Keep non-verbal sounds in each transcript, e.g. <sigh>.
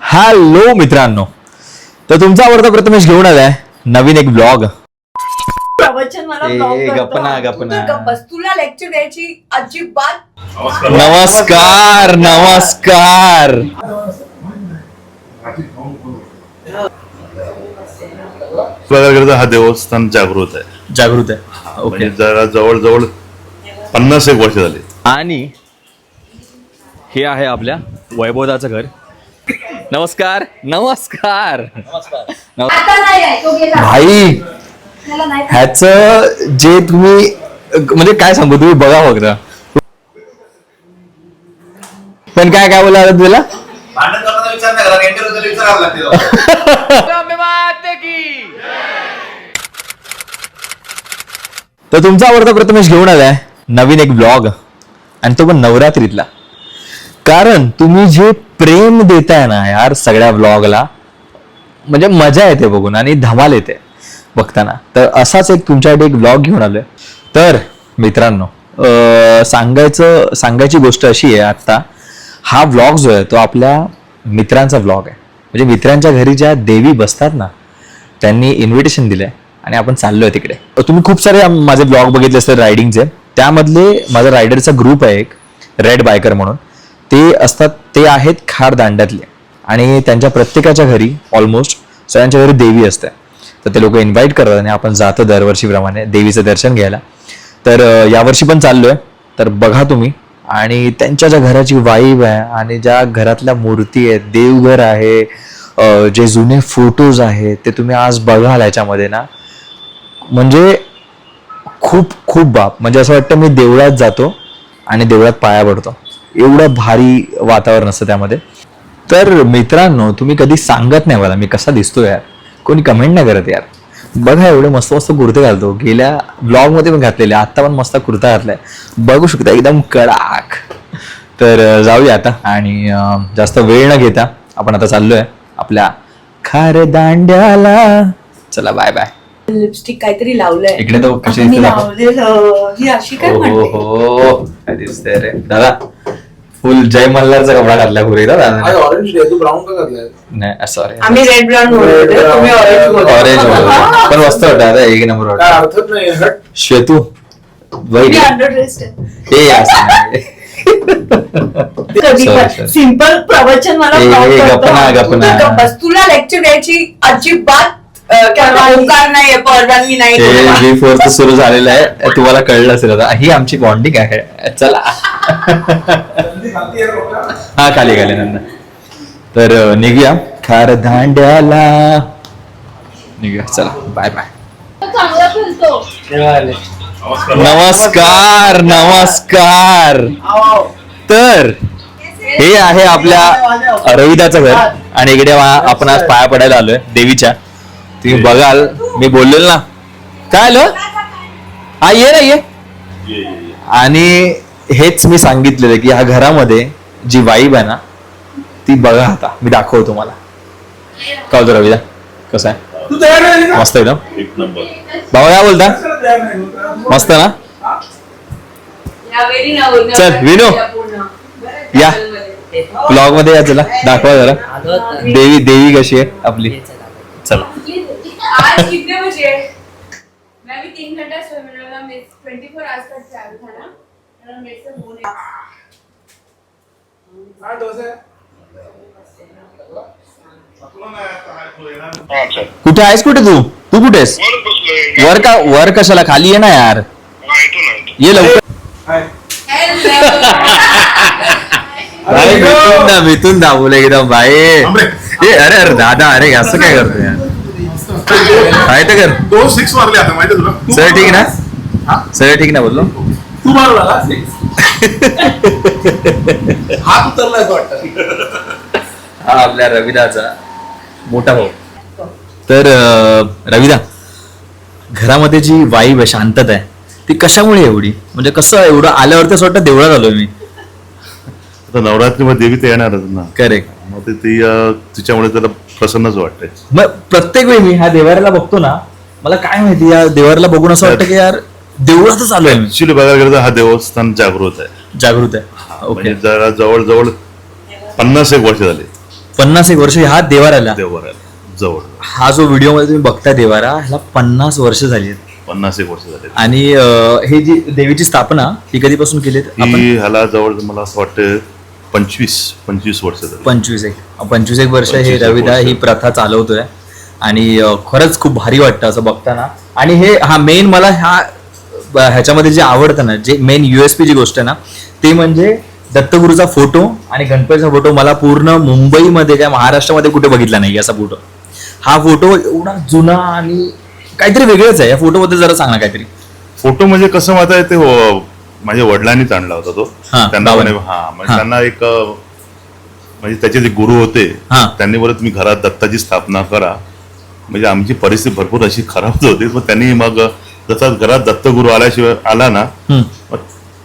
Hello मित्रांनो. तर तुमचा आवडता प्रथमेश घेऊन आलाय. नवीन एक ब्लॉग प्रवचन मला ए, ब्लॉग करतो. गप्प ना, गप्प तू तर ना. गप्प बस. तुला लेक्चर द्यायची अजिबात नमस्कार. नमस्कार प्रकारचा हा देवस्थान जागृत आहे. जागृत आहे. ओके म्हणजे जरा जवळजवळ पन्नास एक वर्ष झाली. आणि हे आहे आपल्या वैभवदाचं घर. नमस्कार. नमस्कार. नमस्कार. आता नाही आहे, तो गेला. भाई ह्याच जे तुम्ही म्हणजे काय सांगू तुम्ही बघा फक्त. पण काय काय बोला तुला? तर तुमचा आवडता प्रथमेश घेऊन आलाय नवीन एक ब्लॉग आणि तो पण नवरात्रीतला. कारण तुम्ही जे प्रेम देताय ना यार सगळ्या व्लॉगला म्हणजे मजा येते बघून आणि धमाल येते बघताना. तर असाच एक तुमच्यासाठी एक ब्लॉग घेऊन आलोय. तर मित्रांनो सांगायचं सांगायची गोष्ट अशी आहे आत्ता हा व्लॉग जो आहे तो आपल्या मित्रांचा व्लॉग आहे. म्हणजे मित्रांच्या घरी ज्या देवी बसतात ना त्यांनी इन्व्हिटेशन दिलं आहे आणि आपण चाललो आहे तिकडे. तुम्ही खूप सारे माझे ब्लॉग बघितले असतील रायडिंगचे त्यामधले माझा रायडरचा ग्रुप आहे एक रेड बायकर म्हणून. ते असतात ते आहेत खार दांड्यातले. आणि त्यांच्या प्रत्येकाच्या घरी ऑलमोस्ट सगळ्यांच्या घरी देवी असते. तर ते लोक इन्व्हाइट करतात आणि आपण जातो दरवर्षीप्रमाणे देवीचं दर्शन घ्यायला. तर यावर्षी पण चाललोय. तर बघा तुम्ही. आणि त्यांच्या ज्या घराची वाईब आहे आणि ज्या घरातल्या मूर्ती आहेत देवघर आहे जे जुने फोटोज आहेत ते तुम्ही आज बघाल याच्यामध्ये ना. म्हणजे खूप खूप बाप. म्हणजे असं वाटतं मी देवळात जातो आणि देवळात पाया पडतो. एवढं भारी वातावरण असतं त्यामध्ये. तर मित्रांनो तुम्ही कधी सांगत नाही मला मी कसा दिसतो यार. कोणी कमेंट नाही करत यार. बघा एवढे मस्त मस्त कुर्ते घालतो. गेल्या ब्लॉगमध्ये पण घातलेले आता पण मस्त कुर्ता घातलाय. बघू शकता एकदम कडाक. तर जाऊया आता आणि जास्त वेळ न घेता आपण आता चाललोय आपल्या खार दांड्याला चला बाय बाय लिपस्टिक काहीतरी लावलंय. इकडे तो कशी दिसते ही हो हो रे? दादा फुल जय मल्हारचा कपडा घातला पुरे दादा ऑरेंज तू ब्राऊन का करलाय नाही सॉरी आम्ही रेड ब्राऊन बोलतो तुम्ही ऑरेंज पण मस्त वाटत दादा एक नंबर हट. श्वेतू हे. सिंपल प्रवचन मला. तुला लेक्चर द्यायची अजिबात नाही. हे तुला. जी फोर्थ सुरू झालेलं आहे. तुम्हाला कळलं असेल आता. ही आमची बॉन्डिंग आहे. चला. <laughs> हा खाली खाली नंतर तर निघूया. खार दांड्याला निघूया. चला बाय बाय नमस्कार नमस्कार. तर हे आहे आपल्या रविदाचं घर. आणि इकडे आपण आज पाया पडायला आलोय देवीच्या. तुम्ही बघाल मी बोललेलो ना. काय आलं? हा ये ना ये. आणि हेच मी सांगितलेलं की ह्या घरामध्ये जी वाईब आहे ना ती बघा आता. मी दाखवतो तुम्हाला. काय होतं रविदा कसं आहे? तू तयार नाही ना मस्त एकदम? एक नंबर. काय बोलता? तयार नाही होता. मस्त ना यावेळी चल, विनू. पूर्ण. या. ब्लॉगमध्ये या चला. दाखवा जरा. देवी देवी कशी आहे आपली? चला. आज कितने बजे मैं भी तीन घंटा सोया मैंने बोला मैं ट्वेंटी फोर आवर्स का ट्रैवल था ना कुठे आहेस कुठे तू? तू कुठे वर का वर कशाला? खाली ये ना यार. ये लवकर. <laughs> मिथून दा बोले एकदम भाई. ए अरे अरे दादा अरे असं काय करतो यार? काय तर कर. दोन सिक्स मारले आता माहिती सर ठीक मारला ना? सर ठीक ना बोललो. तू? <laughs> हात उतरलाय असं वाटतं. हा आपल्या रविदाचा मोठा भाऊ. तर अं, रविदा घरामध्ये जी वाईब आहे शांतता आहे ती कशामुळे एवढी? म्हणजे कसं एवढं आल्यावरती असं वाटतं देवळात आलोय मी. आता नवरात्रीमध्ये देवी तर येणारच ना. करेक्ट मग ते ती अं, तिच्यामुळे त्याला प्रसन्नच वाटतंय. मग प्रत्येक वेळी मी ह्या देवाऱ्याला बघतो ना मला काय माहिती या देवाऱ्याला बघून असं वाटतं की यार देवळातच मी ऍक्च्युली बघायला गेलं तर हा देवस्थान जागृत आहे. जागृत आहे. ओके. म्हणजे जरा जवळजवळ पन्नास एक वर्ष झाली. पन्नास एक वर्ष हा देवाराला देवर आहे जवळ. हा जो व्हिडिओमध्ये तुम्ही बघता देवारा ह्याला पन्नास वर्ष झाली. आहेत पन्नास एक वर्ष झाले. आणि अं, हे जी देवीची स्थापना ही कधीपासून केली आपण ही ह्याला जवळ मला असं वाटतं पंचवीस पंचवीस वर्ष झाली. पंचवीस एक. पंचवीस एक वर्ष हे 25 एक रविदा वर्ष. ही प्रथा चालवतोय. आणि अं, खरंच खूप भारी वाटतं असं बघताना. आणि हे हा मेन मला ह्या ह्याच्यामध्ये जे आवडतं ना जे मेन युएसपी जी गोष्ट आहे ना ते म्हणजे दत्तगुरूचा फोटो आणि गणपतीचा फोटो मला पूर्ण मुंबईमध्ये काय महाराष्ट्रामध्ये कुठे बघितला नाही असा फोटो. हा फोटो एवढा जुना आणि काहीतरी वेगळंच आहे. या फोटो बद्दल जरा सांग ना काहीतरी. फोटो म्हणजे कसं माहिती आहे ते व- माझ्या वडिलांनीच आणला होता तो. हा, त्यांना हा म्हणजे हा. त्यांना एक म्हणजे त्याचे जे गुरु होते हा. त्यांनी बोलत तुम्ही घरात दत्ताची स्थापना करा. म्हणजे आमची परिस्थिती भरपूर अशी खराब होती मग त्यांनी मग जसा घरात दत्तगुरु आल्याशिवाय आला ना. मग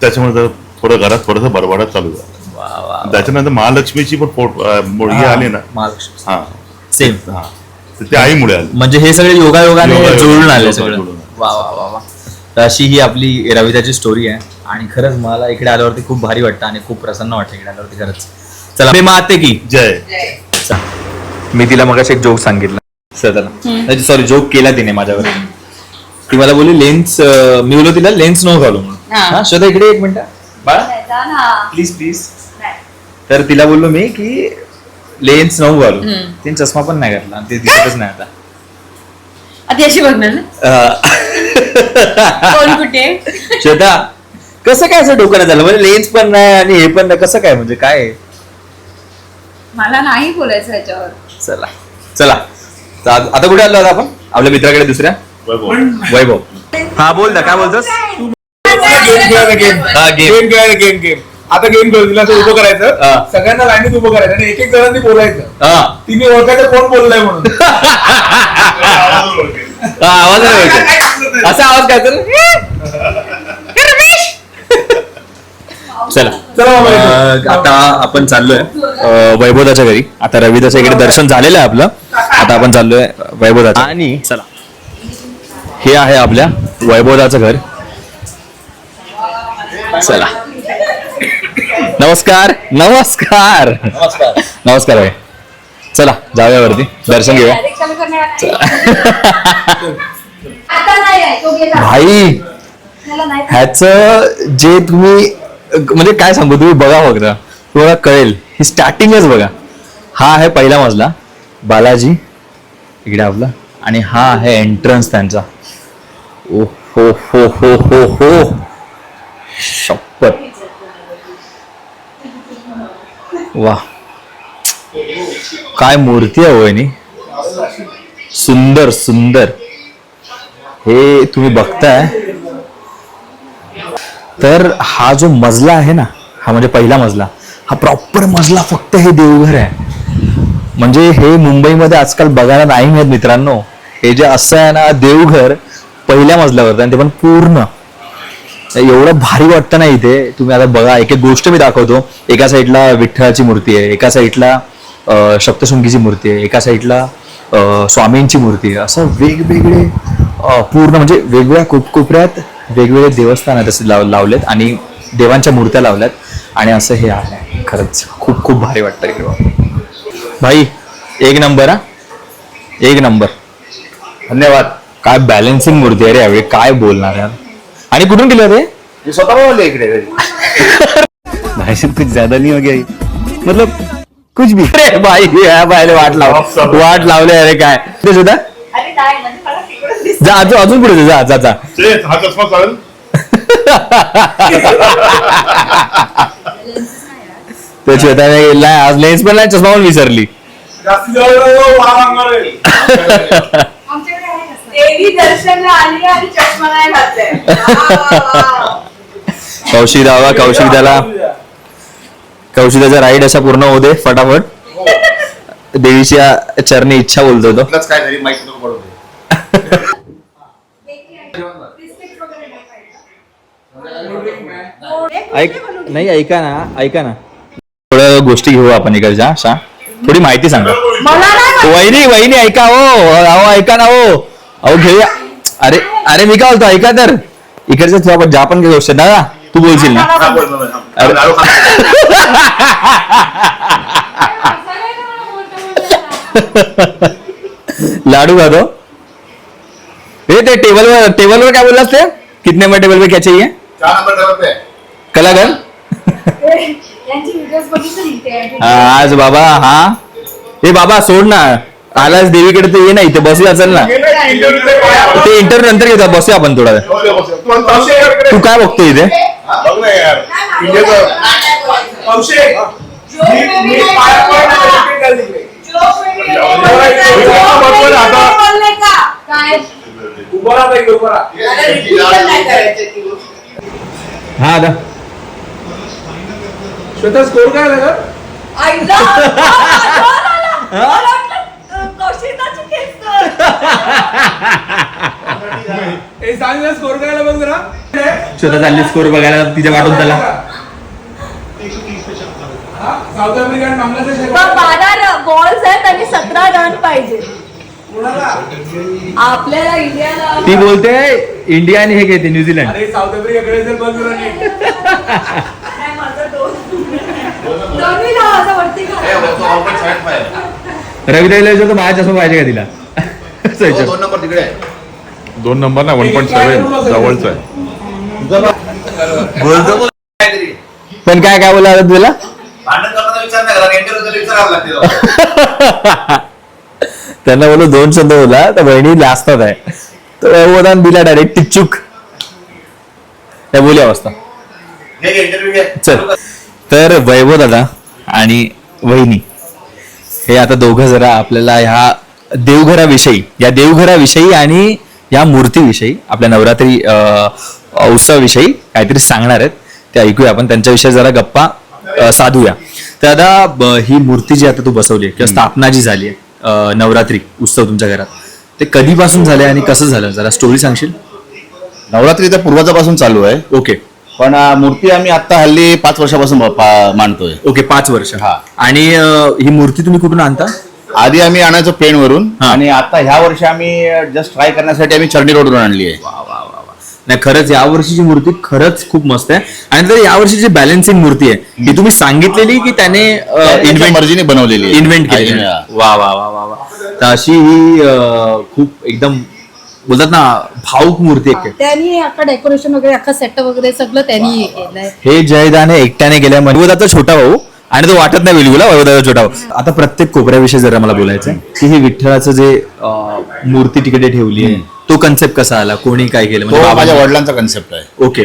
त्याच्यामुळे थोडं घरात थोडंसं बरबाडा चालू झाला. त्याच्यानंतर महालक्ष्मीची पण पोट अं, मु- हे आली ना. महालक्ष्मी. हा. सेम हा. ते आईमुळे आली. म्हणजे हे सगळे योगायोगाने जुळून आले सगळं. वा वा वा वा. तर अशी ही आपली रविदाची स्टोरी आहे. आणि खरंच मला इकडे आल्यावरती खूप भारी वाटतं आणि खूप प्रसन्न वाटतं इकडे आल्यावरती खरंच. चला मी माते की. जय. मी तिला मग एक जोक सांगितला. चला. सॉरी जोक केला तिने माझ्यावर. ती मला बोलली लेन्स मी बोललो तिला लेन्स नो घालू. म्हणून हा. हा श्रद्धा इकडे एक मिनिट. बाळा. प्लीज प्लीज तर तिला बोललो मी की लेन्स नो घालू. तिने चष्मा पण नाही घातला आणि ते दिसतच नाही आता. आता अशी बघणार ना? अं, कोण कुठे? श्वेता कसं काय असं डोक्याला झालं म्हणजे लेन्स पण नाही आणि हे पण नाही. कसं काय? म्हणजे काय? आहे? मला नाही बोलायचं याच्यावर चला. चला. तर आ- आता कुठे आलो आता आपण? आपल्या मित्राकडे दुसऱ्या? वैभव. हा बोल ना काय बोलतोस? गेम खेळायचा गेम हा गेम गेम खेळायचा गेम गेम आता गेम खेळू तिला असं उभं हा. करायचं सगळ्यांना लाईनीत उभं करायचं आणि एक एक जणांनी बोलायचं. हा. तिने ओळखायचं कोण बोललाय म्हणून. <laughs> हा, आवाज नाही ओळखत. असा आवाज काय तर? चला. चला बाबा, अं, आता आपण चाललोय अं, वैभवदाच्या घरी. आता रविदाच्या इकडे दर्शन झालेलं आहे आपलं. आता आपण चाललोय वैभवदाचं आणि चला. हे आहे आपल्या वैभवदाचं घर. चला. नमस्कार नमस्कार. नमस्कार. नमस्कार भाई. चला जाऊया वरती. दर्शन घेऊया. भाई ह्याच जे तुम्ही म्हणजे काय सांगू तुम्ही बघा फक्त. तुम्हाला कळेल. ही स्टार्टिंगच बघा. हा आहे पहिला मजला. बालाजी इकडे आपला. आणि हा आहे एंट्रन्स त्यांचा. ओ हो हो हो हो हो शपथ वा काय मूर्ती आहे वहिनी सुंदर सुंदर हे तुम्ही बघताय? तर हा जो मजला आहे ना हा म्हणजे पहिला मजला हा प्रॉपर मजला फक्त हे देवघर आहे. म्हणजे हे मुंबईमध्ये आजकाल बघायला नाही मिळत मित्रांनो. हे जे असं आहे ना देवघर पहिल्या मजल्यावर आणि ते पण पूर्ण. एवढं भारी वाटतं ना इथे. तुम्ही आता बघा एक एक गोष्ट मी दाखवतो. एका साईडला विठ्ठलाची मूर्ती आहे एका साईडला सप्तशृंगीची मूर्ती आहे एका साईडला स्वामींची मूर्ती आहे. असं वेगवेगळे पूर्ण म्हणजे वेगवेगळ्या कोपकोपऱ्यात वेगवेगळे देवस्थान आहेत असे लाव लावलेत आणि देवांच्या मूर्त्या लावल्यात. आणि असं हे आहे. खरंच खूप खूप भारी वाटतं इकडे भाई एक नंबर हा. एक नंबर. धन्यवाद. काय बॅलन्सिंग मूर्ती आहे रे यावेळी? काय बोलणार यार? आणि कुठून केलं रे मी स्वतः बोलले इकडे घरी. <laughs> भाई साहब कुछ ज्यादा नहीं हो गया ये? मतलब कुछ भी. अरे भाई या बायले वाट लाव. वाट लावले अरे काय. ते सुद्धा. अरे म्हणजे मला तिकडून दिसत जा अजून अजून पुढे जा जा जा. ते हा चष्मा चालेल ते श्वेताने गेला आज लेन्स पण नाही चष्मा पण विसरली. जास्ती जवळ जाऊ, वार अंगावर येईल. देवी दर्शनला आली आणि चष्मा नाही घातलाय. <laughs> कौशिक दावा कौशिक त्याला कौशिकाचा राईड असा पूर्ण होते फटाफट. देवीच्या चरणी इच्छा बोलतो तो. आपलंच काय तरी माहिती नको पडू दे. बिस्किट वगैरे नाही पाहिजे. ऐक नाही ऐका ना ऐका ना. थोडं गोष्टी घेऊ आपण इकडच्या अशा. थोडी माहिती सांगा. मला नाही वहिनी वहिनी ऐका हो. अहो ऐका ना हो. अहो घेऊया अरे अरे मी काय बोलतो? ऐका तर. इकडच्या तू आपण ज्या पण काही गोष्ट दादा. तू बोलशील ना? हा, बोल, बोल, बोल. दारू खा. लाडू खातो. हे ते टेबलवर टेबलवर काय बोललास ते? कितने नंबर टेबल पे क्या चाहिए? चार नंबर टेबल पे. कलाकार यांची व्हिडिओज बघितली ते? हा, आज बाबा हा. हे बाबा सोड ना. आलास देवीकडे तर ये ना इथे बसूया चल ना. ते इंटरव्ह्यू नंतर घेतात बसूया आपण थोडा वेळ. हो, हो, हो. तू काय बघतो इथे. हा आता श्वेता स्कोर काय आला गं? आईला, आला, आला. मला वाटलं, अं, कौशिकाची केस कर. ए, सांग ना स्कोर काय आला बघ जरा स्वतः चालली स्कोर बघायला तिच्या वाटून त्याला हा, साऊथ आफ्रिका आणि बांगलादेश आहे मग बघ. बारा बॉल्स आहेत आणि सतरा रन पाहिजे कोणाला? आपल्याला इंडियाला ती बोलते इंडिया आणि हे घेते न्यूझीलंड अरे साऊथ आफ्रिकेकडे जर बघ जरा नीट. नाही, माझं दोन दोन्ही लावा, असं वरती घाला. रवी द्यायला तर माझ्या चष्मा पाहिजे का तिला असं हो, विचार. दोन नंबर तिकडे आहे. दोन नंबर ना वन पॉईंट सेव्हन जवळच आहे. पण काय काय बोला तुला. <laughs> त्यांना बोलू दोन शब्द बोला तर बहिणी लाजतात आहे. तर वैभवदान दिला डायरेक्ट टिचूक त्या बोली अवस्था घे घे इंटरव्ह्यू घे. चल. तर वैभव दादा आणि वहिनी. हे आता दोघं जरा आपल्याला ह्या देवघराविषयी या देवघराविषयी आणि या मूर्तीविषयी आपल्या नवरात्री उत्सवाविषयी काहीतरी सांगणार आहेत. ते ऐकूया आपण. त्यांच्याविषयी जरा गप्पा साधूया. तर आता ही मूर्ती जी आता तू बसवली आहे किंवा स्थापना जी झाली आहे नवरात्री उत्सव तुमच्या घरात ते कधीपासून झाले आणि कसं झालं? जरा स्टोरी सांगशील? नवरात्री तर पूर्वापासून चालू आहे. ओके. पण मूर्ती आम्ही आता हल्ली पाच वर्षापासून मांडतोय. ओके पाच वर्ष. हा. आणि ही मूर्ती तुम्ही कुठून आणता? आधी आम्ही आणायचो पेण वरून हा. आणि आता ह्या वर्षी आम्ही जस्ट ट्राय करण्यासाठी आम्ही चर्नी रोडवरून आणली आहे. नाही खरंच या वर्षीची मूर्ती खरंच खूप मस्त आहे. आणि तर या वर्षीची बॅलन्सिंग मूर्ती आहे ही तुम्ही सांगितलेली की त्याने त्याच्या इन्व्हेंट मर्जीने बनवलेली आहे. इन्व्हेंट केली हा. वा वा वा वा वा. तर अशी ही अं, खूप एकदम बोलतात ना भाऊक मूर्ती आहे. त्यांनी अख्खा डेकोरेशन वगैरे अख्खा सेटअप वगैरे सगळं त्यांनी हे केलंय. हे जयदाने एकट्याने केल्या. वैभवदाचा छोटा भाऊ आणि तो वाटत नाही बिलकुल हा, वैभवदाचा छोटा आता प्रत्येक कोपऱ्याविषयी जरा मला बोलायचं आहे की हे विठ्ठलाचं जे अं, मूर्ती तिकडे ठेवली आहे तो कन्सेप्ट कसा आला? कोणी काय केलं? तो म्हणजे माझ्या बाबांनी- वडिलांचा कन्सेप्ट आहे. ओके.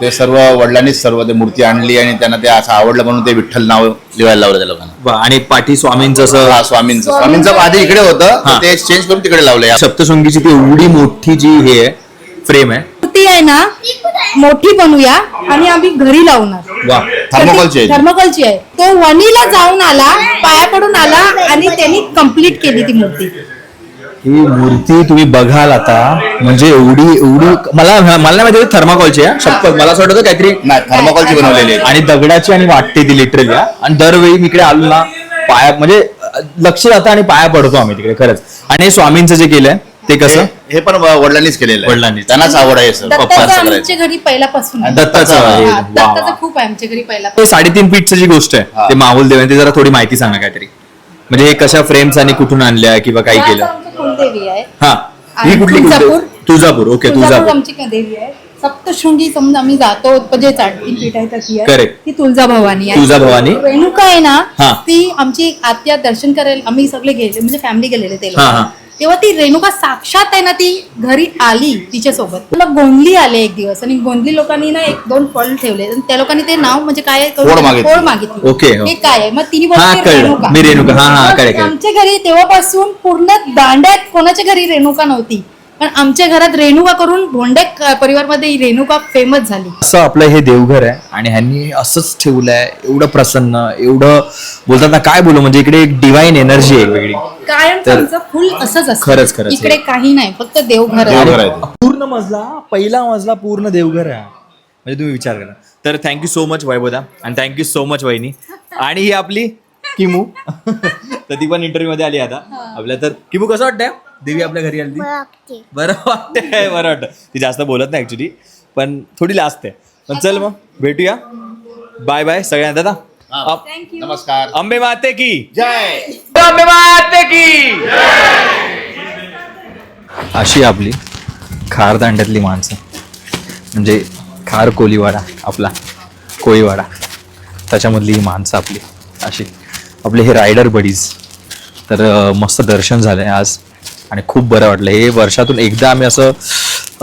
ते सर्व वडिलांनीच सर्व ते मूर्ती आणली आणि त्यांना ते असं आवडलं म्हणून ते विठ्ठल नाव लिहायला लावलं त्या लोकांना. वा, आणि पाठी स्वामींचं असं हा, स्वामींचं स्वामींचं आधी इकडे होतं हा. ते एक्सचेंज करून तिकडे लावलंय. सप्तशृंगीची ती एवढी मोठी जी हे आहे फ्रेम आहे. मूर्ती आहे ना मोठी बनवूया आणि आम्ही घरी लावणार. वा. थर्मोकॉलची आहे ती. थर्मोकॉलची आहे. तो वणीला जाऊन आला पाया पडून आला आणि त्यांनी कंप्लीट केली ती मूर्ती. ही मूर्ती तुम्ही बघाल आता म्हणजे एवढी एवढी मला मला नाही माहिती थर्माकॉलची आहे. शपथ मला असं वाटतं काहीतरी नाही थर्मोकॉलची बनवलेली आहे. आणि दगडाची आणि वाटते ती लिटरली आणि दरवेळी मी इकडे आलो ना पाया म्हणजे अ, लक्ष जातं आणि पाया पडतो आम्ही तिकडे खरंच. आणि हे स्वामींचं जे केलंय ते कसं हे- हे पण व- वडिलांनीच केलेलं आहे वडिलांनीच. त्यांनाच आवड आहे सर पप्पा दत्ताचं आमच्या घरी पहिल्यापासून आहे. दत्ताचं आहे. हा, वा, दत्ताचं वा. खूप आहे आमच्या घरी ते साडेतीन फीटचं जी गोष्ट आहे हा. ते माहुल देव ते जरा थोडी माहिती सांगा काहीतरी म्हणजे हे कशा फ्रेम्स आणि कुठून आणल्या किंवा काही याचं केलं आमचं कुलदेवी आहे हा ही आणि कुठली तुळजापूर. तुळजापूर ओके तुळजापूर तुळजापूर आमची देवी आहे सप्तशृंगी समजा आम्ही जातो म्हणजे चालती पीठ आहे तशी आहे Correct. ती तुळजा भवानी आहे तुळजाभवानी. रेणुका आहे ना हा. ती आमची आत्या दर्शन करायला आम्ही सगळे गेले म्हणजे फॅमिली गेलेले ते लोक. हा, हा. तेव्हा ती रेणुका साक्षात आहे ना ती घरी आली तिच्या सोबत तुला गोंधली आले एक दिवस आणि गोंधली लोकांनी ना एक दोन फळ ठेवले आणि त्या लोकांनी ते नाव म्हणजे काय फोड मागितली. ओके, हो. हे काय आहे मग तिने हा, बोलली कळलं. रेणुका मी रेणुका. हा, हा, मग कळलं, कळलं. आमच्या घरी तेव्हापासून पूर्ण दांड्यात कोणाच्या घरी रेणुका नव्हती पण आमच्या घरात रेणुका करून भोंडे परिवारमध्ये ही रेणुका फेमस झाली. असं आपलं हे देवघर आहे आणि ह्यांनी असंच ठेवलंय एवढं प्रसन्न एवढं बोलतात ना काय बोलू म्हणजे इकडे एक डिवाइन एनर्जी आहे. वेगळी. कायम तर- आमचं फुल असंच असतं. खरंच, खरंच. इकडे काही नाही फक्त देवघर आहे. देवघर आहे ते. पूर्ण मजला पहिला मजला पूर्ण देवघर आहे. म्हणजे तुम्ही विचार करा. तर थँक्यू सो मच वैभदा आणि थँक्यू सो मच वहिनी. आणि ही आपली किमू? <laughs> तर ती पण इंटरव्ह्यू मध्ये आली आता. आपल्या तर किमू कसं वाटतंय? देवी आपल्या घरी आली ती? बरं वाटतंय. बरं वाटतं ती जास्त बोलत नाही ऍक्च्युली पण थोडी लास्ट आहे. पण चल मग भेटूया. बाय बाय सगळ्यांना दादा. नमस्कार. अंबे माते की. जय. अंबे माते की. अशी आपली खार दांड्यातली माणसं. म्हणजे खार कोलीवाडा आपला कोळीवाडा. त्याच्यामधली ही माणसं आपली अशी. आपले हे रायडर बडीज तर मस्त दर्शन झालंय आज. आणि खूप बरं वाटलं. हे वर्षातून एकदा आम्ही असं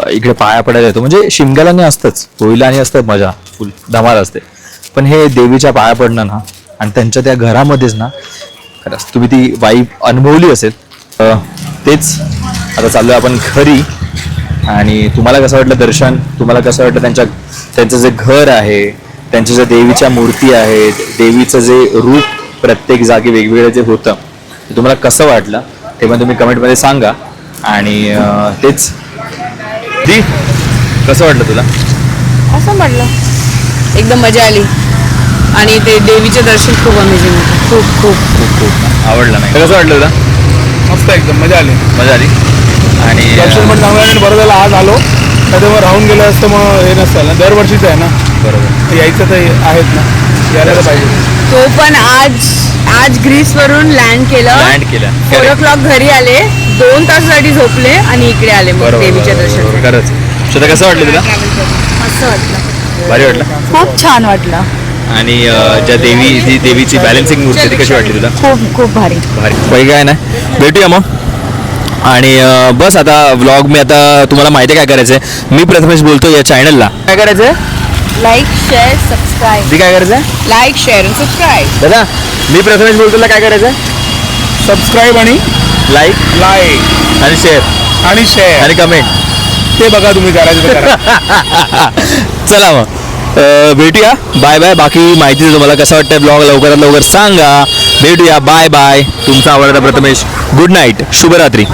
इकडे पाया पडायला येतो. म्हणजे शिमग्याला नाही असतंच. होळीला आणि असतं मजा. फुल धमाल असते. पण हे देवीच्या पाया पडणं ना आणि त्यांच्या त्या घरामध्येच ना खरंच तुम्ही ती वाईफ अनुभवली असेल. तेच आता चाललो आपण घरी. आणि तुम्हाला कसं वाटलं दर्शन? तुम्हाला कसं वाटलं त्यांच्या त्यांचं जे घर आहे त्यांच्या ज्या देवीच्या मूर्ती आहेत देवीचं जे रूप प्रत्येक जागी वेगवेगळं जे होतं ते तुम्हाला कसं वाटलं ते पण तुम्ही कमेंटमध्ये सांगा. आणि तेच. दी कसं वाटलं तुला? असं म्हटलं एकदम मजा आली. आणि ते देवीचे दर्शन खूप अमेझिंग होतं. खूप खूप. खूप खूप. आवडलं नाही. कसं वाटलं तुला? मस्त एकदम मजा आली. मजा आली. आणि दर्शन पण चांगलं आणि बरं झालं आज आलो. तर मग राहून गेलं असतं मग हे नसतं. ना दरवर्षीच आहे ना. बरोबर. यायचं तर आहेत ना. यायला तर पाहिजे. तो पण आज आज ग्रीस वरून लँड केलं. लँड केलं. फोर ओ क्लॉक घरी आले. दोन तासासाठी झोपले आणि इकडे आले मग देवीच्या दर्शन. खरंच. श्वेता कसं वाटलं तुला? असं वाटलं. भारी वाटलं? खूप छान वाटलं. आणि ज्या देवी ती देवीची बॅलन्सिंग मूर्ती ती कशी वाटली तुला? खूप खूप भारी. भारी. काही काय नाही. भेटूया मग. आणि बस आता व्लॉग मी आता तुम्हाला माहिती काय करायचंय. मी प्रथमेश बोलतो या चॅनलला काय करायचंय? लाईक शेअर सबस्क्राईब ती काय करायचंय लाईक शेअर आणि सबस्क्राईब दादा मी प्रथमेश बोलतो तुला काय करायचंय सबस्क्राईब आणि लाईक लाईक आणि शेअर आणि शेअर आणि कमेंट ते बघा तुम्ही करायचं करा. <laughs> चला मग. अं, भेटूया. बाय बाय बाकी माहिती तुम्हाला कसं वाटतंय ब्लॉग लवकरात लवकर सांगा. भेटूया. बाय बाय तुमचा आवडता प्रथमेश. गुड नाईट शुभरात्री.